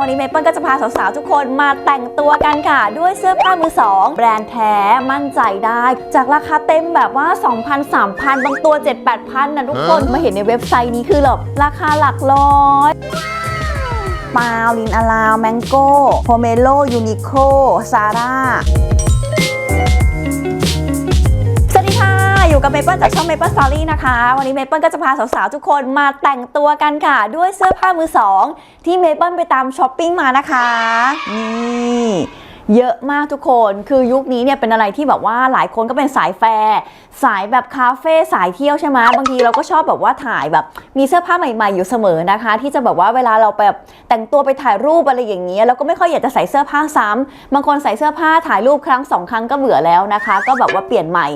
วันนี้เมเปิลก็จะพาสาวๆ ทุกคนมาแต่งตัวกันค่ะ ด้วยเสื้อผ้ามือสองแบรนด์แท้มั่นใจได้ จากราคาเต็มแบบว่า 2,000 3,000 บางตัว 7-8,000 นะทุกคนมาเห็นในเว็บไซต์นี้คือแบบราคาหลักร้อยปาวลินอลาวแมงโก้โฮเมโลยูนิโคซาร่า อยู่กับเมเปิลจากช่อง Maple Story นะคะ วันนี้เมเปิลก็จะพาสาวๆ ทุกคนมาแต่งตัวกันค่ะ ด้วยเสื้อผ้ามือสอง ที่เมเปิลไปตามช้อปปิ้งมานะคะ นี่ เยอะมากทุกคน คือยุคนี้เนี่ยเป็นอะไรที่แบบว่าหลายคนก็เป็นสายแฟร์สายแบบคาเฟ่สายเที่ยวใช่ไหมบางทีเราก็ชอบแบบว่าถ่ายแบบมีเสื้อผ้าใหม่ๆอยู่เสมอนะคะ ที่จะแบบว่าเวลาเราแบบแต่งตัวไปถ่ายรูปอะไรอย่างเงี้ยแล้วก็ไม่ค่อยอยากจะใส่เสื้อผ้าซ้ำบางคนใส่เสื้อผ้าถ่ายรูปครั้งสองครั้งก็เบื่อแล้วนะคะ ก็แบบว่าเปลี่ยนใหม่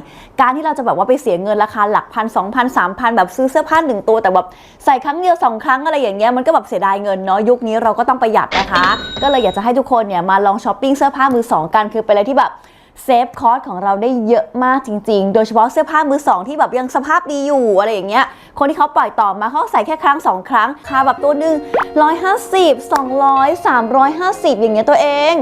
การที่เราจะแบบว่าไปเสียเงินราคาหลักพันสองพันสามพันแบบซื้อเสื้อผ้าหนึ่งตัวแต่แบบใส่ครั้งเดียวสองครั้งอะไรอย่างเงี้ยมันก็แบบเสียดายเงินเนาะยุคนี้เราก็ต้องประหยัดนะคะ ก็เลยอยากจะให้ทุกคนเนี่ยมาลองช้อปปิ้งเสื้อผ้ามือสองกันคือเป็นอะไรที่แบบเซฟคอสของเราได้เยอะมากจริง ๆ โดยเฉพาะเสื้อผ้ามือสองที่แบบยังสภาพดีอยู่อะไรอย่างเงี้ย คนที่เขาปล่อยต่อมาเขาใส่แค่ครั้งสองครั้งค่าแบบตัวหนึ่ง150 200 350 อย่างเงี้ยตัวเอง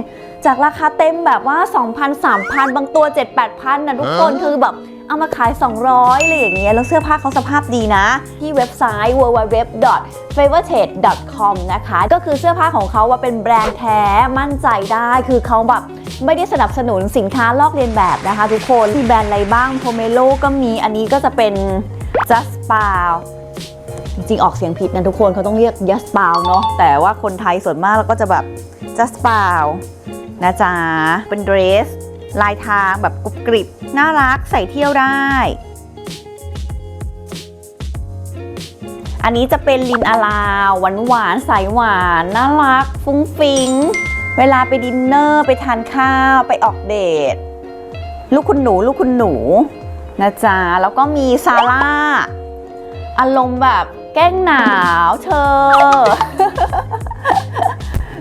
จากราคาเต็มแบบว่า 2,000 3,000 บางตัว 7-8,000นะทุกคนคือแบบ เอามาขาย 200อะไรอย่างเงี้ยแล้วเสื้อผ้าเขาสภาพดีนะ ที่เว็บไซต์ www.favorite.com นะคะ ก็คือเสื้อผ้าของเขาว่าเป็นแบรนด์แท้มั่นใจได้คือเขาแบบไม่ได้สนับสนุนสินค้าลอกเลียนแบบนะคะทุกคนมีแบรนด์อะไรบ้าง Pomelo ก็มีอันนี้ก็จะเป็น Just p a l จริงๆ ออกเสียงผิดนะทุกคนเขาต้องเรียก Just p a l เนาะแต่ว่าคนไทยส่วนมากเราก็จะแบบ Just p a l นะจ๊ะเป็นเดรส ลายทางแบบกรุบกริบ น่ารักใส่เที่ยวได้ อันนี้จะเป็นลินอาลาหวานหวานใสหวานน่ารัก ฟุ้งฟิง เวลาไปดินเนอร์ไปทานข้าวไปออกเดท ลูกคุณหนูลูกคุณหนูนะจ๊ะ แล้วก็มีซาร่า อารมณ์แบบแกล้งหนาวเธอ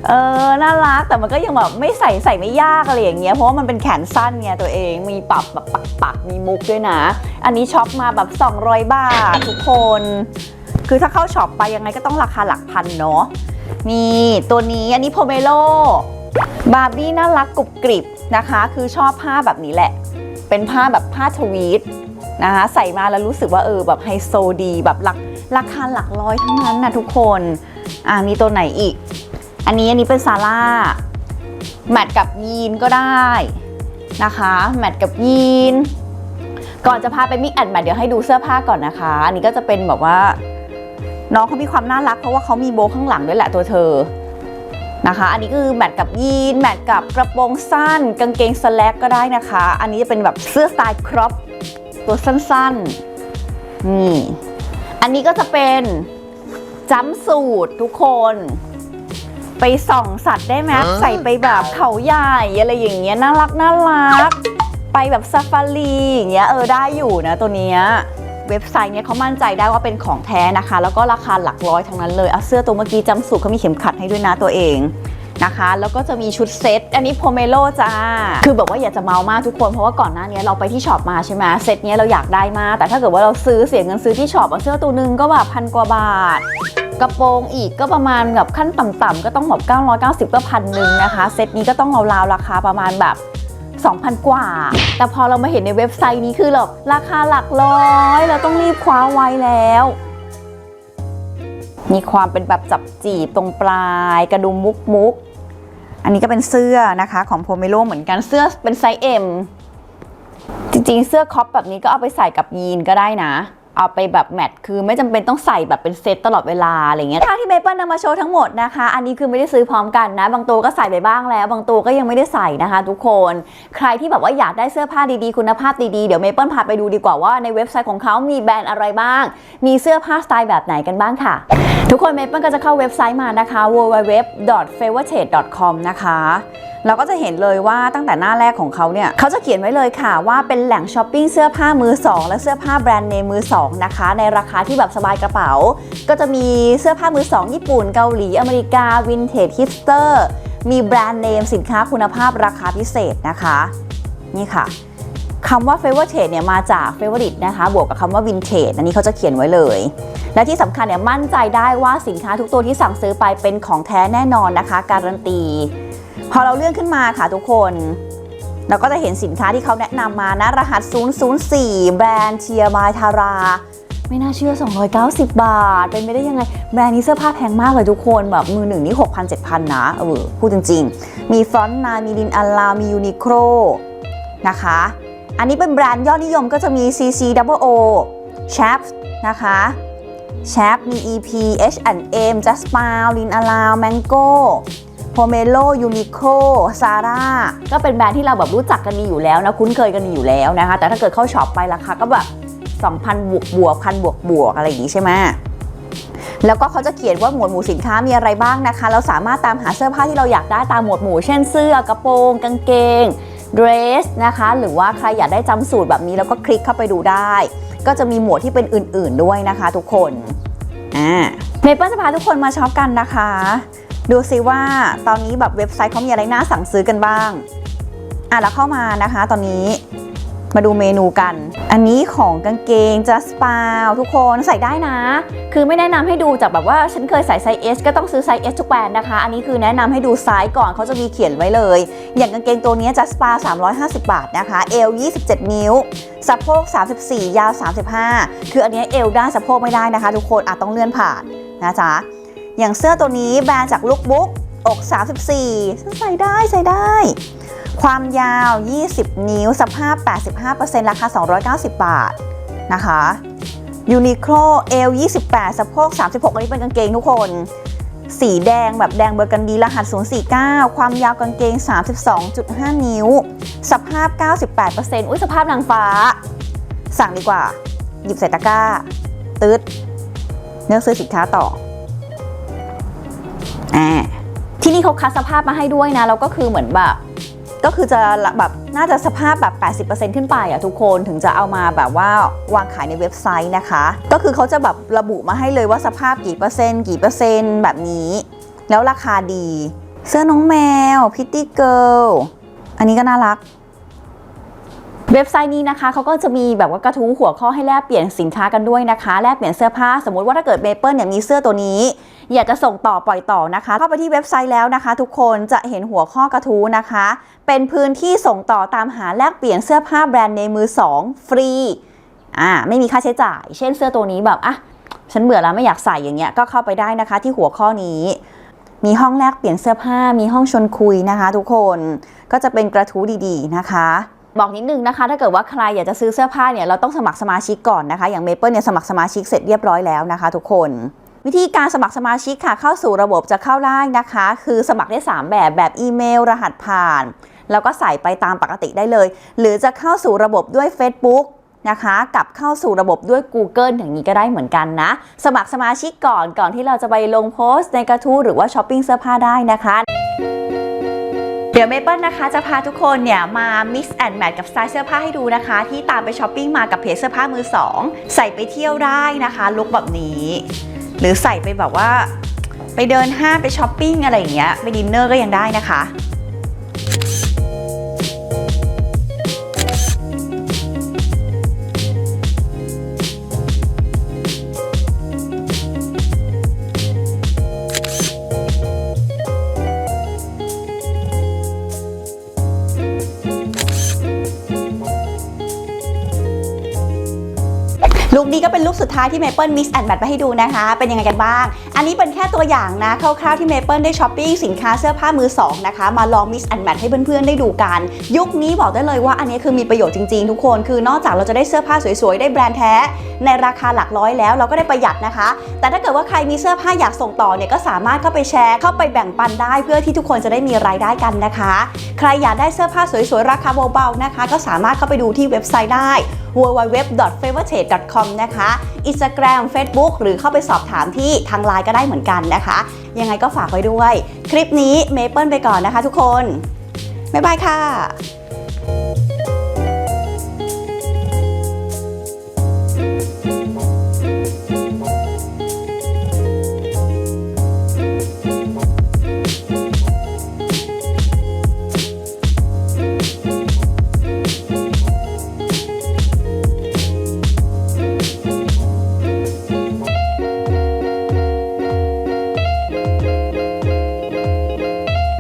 เออน่ารักแต่มันก็ยังแบบไม่ใส่ใส่ไม่ยากอะไรอย่างเงี้ยเพราะว่ามันเป็นแขนสั้นไงตัวเองมีปรับแบบปักปักมีมุกด้วยนะ อันนี้ช็อปมาแบบ 200 บาททุกคน คือถ้าเข้าช็อปไปยังไงก็ต้องราคาหลักพันเนาะนี่ตัวนี้อันนี้โพเมโลบาร์บี้น่ารักกรุบกริบนะคะ คือชอบผ้าแบบนี้แหละ เป็นผ้าแบบผ้าทวีตนะคะใส่มาแล้วรู้สึกว่าเออแบบไฮโซดีแบบหลักราคาหลักร้อยทั้งนั้นนะทุกคน อ่ามีตัวไหนอีก อันนี้อันนี้เป็นซาร่าแมทกับยีนก็ได้นะคะแมทกับยีน ก่อนจะพาไปมิกแอนแมทเดี๋ยวให้ดูเสื้อผ้าก่อนนะคะ อันนี้ก็จะเป็นแบบว่า น้องเขามีความน่ารักเพราะว่าเขามีโบข้างหลังด้วยแหละตัวเธอนะคะ อันนี้คือแมทกับยีนแมทกับกระโปรงสั้น กางเกงสแลกก็ได้นะคะ อันนี้จะเป็นแบบเสื้อสไตล์ครอปตัวสั้นๆนี่อันนี้ก็จะเป็นจัมสูททุกคน ไปส่องสัตว์ได้ไหมใส่ไปแบบเขาใหญ่อะไรอย่างเงี้ยน่ารักน่ารัก ไปแบบซาฟารีอย่างเงี้ยเออได้อยู่นะตัวเนี้ยเว็บไซต์เนี้ยเขามั่นใจได้ว่าเป็นของแท้นะคะ แล้วก็ราคาหลักร้อยทั้งนั้นเลยเอาเสื้อตัวเมื่อกี้จำสูตรเขามีเข็มขัดให้ด้วยนะตัวเอง นะคะ แล้วก็จะมีชุดเซต อันนี้โพเมโลจ้า คือแบบว่าอยากจะเมามากทุกคน เพราะว่าก่อนหน้านี้เราไปที่ช็อปมาใช่ไหมเซตเนี้ยเราอยากได้มาก แต่ถ้าเกิดว่าเราซื้อเสียเงินซื้อที่ช็อปเสื้อตัวหนึงก็แบบพันกว่าบาทกระโปรงอีกก็ประมาณแบบขั้นต่ำๆก็ต้องแบบ990ก็พันหนึ่งนะคะ เซตนี้ก็ต้องราวๆราคาประมาณแบบ2,000 กว่า แต่พอเรามาเห็นในเว็บไซต์นี้คือแบบราคาหลักร้อย เราต้องรีบคว้าไว้แล้ว มีความเป็นแบบจับจีบตรงปลายกระดุมมุกมุกอันนี้ก็เป็นเสื้อนะคะของโพเมโลเหมือนกันเสื้อเป็นไซส์ M จริงๆ เสื้อคอปแบบนี้ก็เอาไปใส่กับยีนก็ได้นะ เอาไปแบบแมทคือไม่จำเป็นต้องใส่แบบเป็นเซตตลอดเวลาอะไรเงี้ยผ้าที่เมเปิลนำมาโชว์ทั้งหมดนะคะ อันนี้คือไม่ได้ซื้อพร้อมกันนะ บางตัวก็ใส่ไปบ้างแล้ว บางตัวก็ยังไม่ได้ใส่นะคะ ทุกคน ใครที่แบบว่าอยากได้เสื้อผ้าดีๆ คุณภาพดีๆ เดี๋ยวเมเปิลพาไปดูดีกว่าว่าในเว็บไซต์ของเขามีแบรนด์อะไรบ้าง มีเสื้อผ้าสไตล์แบบไหนกันบ้างค่ะ ทุกคนเมเปิลก็จะเข้าเว็บไซต์มานะคะ www.favorite.com นะคะเราก็จะเห็นเลยว่าตั้งแต่หน้าแรกของเขาเนี่ยเขาจะเขียนไว้เลยค่ะ ว่าเป็นแหล่งช้อปปิ้งเสื้อผ้ามือสองและเสื้อผ้าแบรนด์เนมมือสองนะคะ ในราคาที่แบบสบายกระเป๋า ก็จะมีเสื้อผ้ามือสองญี่ปุ่น เกาหลี อเมริกา วินเทจฮิปสเตอร์ มีแบรนด์เนมสินค้าคุณภาพราคาพิเศษนะคะ นี่ค่ะคำว่า favorite เนี่ยมาจาก favorite นะคะ บวกกับคำว่า vintage อันนี้เขาจะเขียนไว้เลย และที่สำคัญเนี่ยมั่นใจได้ว่าสินค้าทุกตัวที่สั่งซื้อไปเป็นของแท้แน่นอนนะคะ การันตี พอเราเลื่อนขึ้นมาค่ะทุกคนเราก็จะเห็นสินค้าที่เขาแนะนำมานะ รหัส 004 แบรนด์เทียบายทารา ไม่น่าเชื่อ 290 บาท เป็นไปได้ยังไง แบรนด์นี้เสื้อผ้าแพงมากเลยทุกคน แบบมือหนึ่งนี่6,000 7,000 นะเออพูดจริง ๆ มีฟรอนต์นามีลินอัลลา มียูนิโคลนะคะ อันนี้เป็นแบรนด์ยอดนิยมก็จะมี CC Double O Chap นะคะ แชปมี EP H&M Just p a l Lin a l a w Mango Pomelo Uniqlo Zara ก็เป็นแบรนด์ที่เราแบบรู้จักกันดีอยู่แล้วนะ คุ้นเคยกันดีอยู่แล้วนะคะ แต่ถ้าเกิดเข้าช็อปไปราคาก็แบบ2,000 บวกบวกพันบวกบวกอะไรอย่างนี้ใช่ไหมแล้วก็เขาจะเขียนว่าหมวดหมู่สินค้ามีอะไรบ้างนะคะ เราสามารถตามหาเสื้อผ้าที่เราอยากได้ตามหมวดหมู่ เช่นเสื้อกระโปรง กางเกงเดรสนะคะ หรือว่าใครอยากได้จำสูตรแบบนี้แล้วก็คลิกเข้าไปดูได้ ก็จะมีหมวดที่เป็นอื่นๆด้วยนะคะ ทุกคนอ่าเมเปิลจะพาทุกคนมาช็อปกันนะคะ ดูซิว่าตอนนี้แบบเว็บไซต์เขามีอะไรน่าสั่งซื้อกันบ้างอะแล้วเข้ามานะคะ ตอนนี้ มาดูเมนูกัน อันนี้ของกางเกง just p a l ทุกคนใส่ได้นะ คือไม่แนะนำให้ดูจากแบบว่าฉันเคยใส่ไซส์ S ก็ต้องซื้อไซส์ S ทุกแบรนด์นะคะ อันนี้คือแนะนำให้ดูไซส์ก่อนเขาจะมีเขียนไว้เลย อย่างกางเกงตัวนี้ just p a l 350 บาทนะคะเอว27 นิ้วสะโพก 34 ยาว 35 คืออันนี้เอวด้านสะโพกไม่ได้นะคะ ทุกคนอาจต้องเลื่อนผ่านนะจ๊ะอย่างเสื้อตัวนี้แบรนด์จากลุคบุ๊กอก 34ใส่ได้ใส่ได้ ความยาว 20 นิ้ว สภาพ 85%ราคา 290 บาทนะคะยูนิโคลเอล28สะโพก36 อันนี้เป็นกางเกงทุกคน สีแดงแบบแดงเบอร์กันดีรหัส 049 ความยาวกางเกง 32.5 นิ้ว สภาพ 98%อุ้ยสภาพนางฟ้า สั่งดีกว่า หยิบใส่ตะกร้า ตืดเลือกซื้อสินค้าต่ออที่นี่เขาคัดสภาพมาให้ด้วยนะ แล้วก็คือเหมือนแบบ ก็คือจะแบบน่าจะสภาพแบบ 80%ขึ้นไปอะทุกคนถึงจะเอามาแบบว่าวางขายในเว็บไซต์นะคะ ก็คือเขาจะแบบระบุมาให้เลยว่าสภาพกี่เปอร์เซ็นต์กี่เปอร์เซ็นต์แบบนี้ แล้วราคาดี เสื้อน้องแมวพิตตี้เกิลอันนี้ก็น่ารัก เว็บไซต์นี้นะคะเขาก็จะมีแบบว่ากระทู้หัวข้อให้แลกเปลี่ยนสินค้ากันด้วยนะคะแลกเปลี่ยนเสื้อผ้าสมมติว่าถ้าเกิดเมเปิลเนี่ยมีเสื้อตัวนี้ อยากจะส่งต่อปล่อยต่อนะคะ เข้าไปที่เว็บไซต์แล้วนะคะ ทุกคนจะเห็นหัวข้อกระทู้นะคะ เป็นพื้นที่ส่งต่อตามหาแลกเปลี่ยนเสื้อผ้าแบรนด์ในมือ 2 ฟรีอ่าไม่มีค่าใช้จ่าย เช่นเสื้อตัวนี้แบบอะฉันเบื่อแล้วไม่อยากใส่อย่างเงี้ยก็เข้าไปได้นะคะ ที่หัวข้อนี้มีห้องแลกเปลี่ยนเสื้อผ้ามีห้องชวนคุยนะคะ ทุกคนก็จะเป็นกระทู้ดีๆนะคะ บอกนิดนึงนะคะ ถ้าเกิดว่าใครอยากจะซื้อเสื้อผ้าเนี่ยเราต้องสมัครสมาชิกก่อนนะคะ อย่างเมเปิลเนี่ยสมัครสมาชิกเสร็จเรียบร้อยแล้วนะคะ ทุกคนวิธีการสมัครสมาชิกค่ะเข้าสู่ระบบจะเข้าได้นะคะ คือสมัครได้ 3 แบบแบบอีเมล รหัสผ่าน แล้วก็ใส่ไปตามปกติได้เลย หรือจะเข้าสู่ระบบด้วย Facebook นะคะ กับเข้าสู่ระบบด้วย Google อย่างนี้ก็ได้เหมือนกันนะ สมัครสมาชิกก่อนก่อนที่เราจะไปลงโพสต์ในกระทู้หรือว่าช้อปปิ้งเสื้อผ้าได้นะคะ เดี๋ยวเมเปิลนะคะจะพาทุกคนเนี่ยมา mix and match กับสไตล์เสื้อผ้าให้ดูนะคะ ที่ตามไปช้อปปิ้งมากับเพจเสื้อผ้ามือสองใส่ไปเที่ยวได้นะคะลุคแบบนี้ หรือใส่ไปแบบว่า ไปเดินห้างไปช้อปปิ้งอะไรอย่างเงี้ยไปดินเนอร์ก็ยังได้นะคะ ลุคนี้ก็เป็นลุคสุดท้ายที่เมเปิลมิกซ์แอนด์แมทไปให้ดูนะคะ เป็นยังไงกันบ้าง อันนี้เป็นแค่ตัวอย่างนะคร่าวๆที่เมเปิลได้ช้อปปิ้งสินค้าเสื้อผ้ามือสองนะคะมาลองมิกซ์แอนด์แมทให้เพื่อนๆได้ดูกัน ยุคนี้บอกได้เลยว่าอันนี้คือมีประโยชน์จริงๆ ทุกคนคือนอกจากเราจะได้เสื้อผ้าสวยๆ ได้แบรนด์แท้ ในราคาหลักร้อยแล้วเราก็ได้ประหยัดนะคะ แต่ถ้าเกิดว่าใครมีเสื้อผ้าอยากส่งต่อเนี่ยก็สามารถเข้าไปแชร์เข้าไปแบ่งปันได้เพื่อที่ทุกคนจะได้มีรายได้กันนะคะ ใครอยากได้เสื้อผ้าสวยๆราคาเบาๆนะคะ ก็สามารถเข้าไปดูที่เว็บไซต์ได้ www.favorite.com นะคะ Instagram Facebook หรือเข้าไปสอบถามที่ทางไลน์ก็ได้เหมือนกันนะคะ ยังไงก็ฝากไว้ด้วย คลิปนี้เมเปิลไปก่อนนะคะทุกคน บ๊ายบายค่ะ